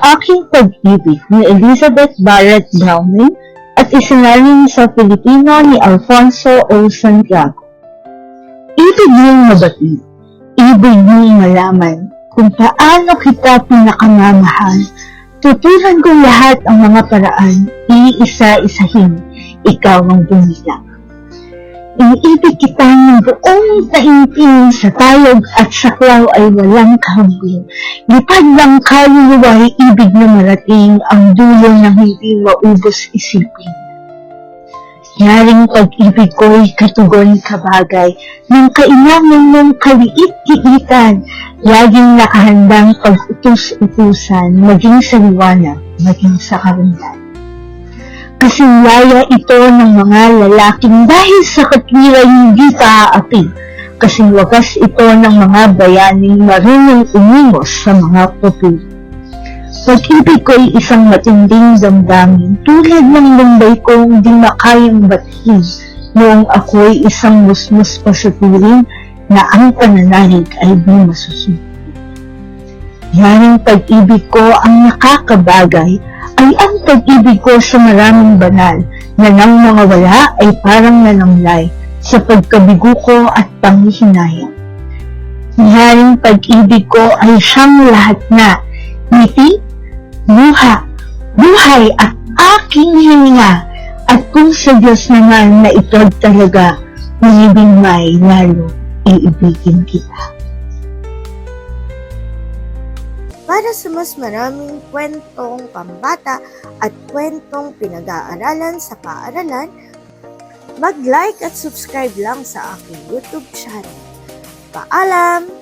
aking pag-ibig ni Elizabeth Barrett Browning at isinalin sa Filipino ni Alfonso O. Santiago. Ibig niyong mabati, ibig niyong malaman kung paano kita pinakamamahal. Tutunan ko lahat ang mga paraan, iisa-isahin, ikaw ang bumilang. Iniibig kita ng buong taimtim sa tayog at saklaw ay walang kahambing. Lipad ng kaluluwa ay ibig na marating ang dulo ng hindi maubos isipin. Yaring pag-ibig ko'y katugon kabagay ng kailangan mong kaliit-kiitan, laging nakahandang pag-utos-utusan, maging sa liwanag, maging sa karandan. Kasing laya ito ng mga lalaking dahil sa katwiran hindi paaapi. Kasing wagas ito ng mga bayaning marunong umimos sa mga pupi. Pag-ibig ko'y isang matinding damdamin tulad ng lumbay kong di makayang bathin noong ako'y isang musmus pa sa turing na ang pananalig ay di masusunod. Yaring pag-ibig ko ang nakakabagay ay ang pag-ibig ko sa maraming banal na nang mga wala ay parang nanamlay sa pagkabigo ko at panghihinayang. Yaring pag-ibig ko ay siyang lahat na ngiti, luha, buhay at aking hininga at kung sa Diyos naman na ito talaga umibig may lalo iibigin kita. Para sa mas maraming kwentong pambata at kwentong pinag-aaralan sa paaralan, mag-like at subscribe lang sa aking YouTube channel. Paalam!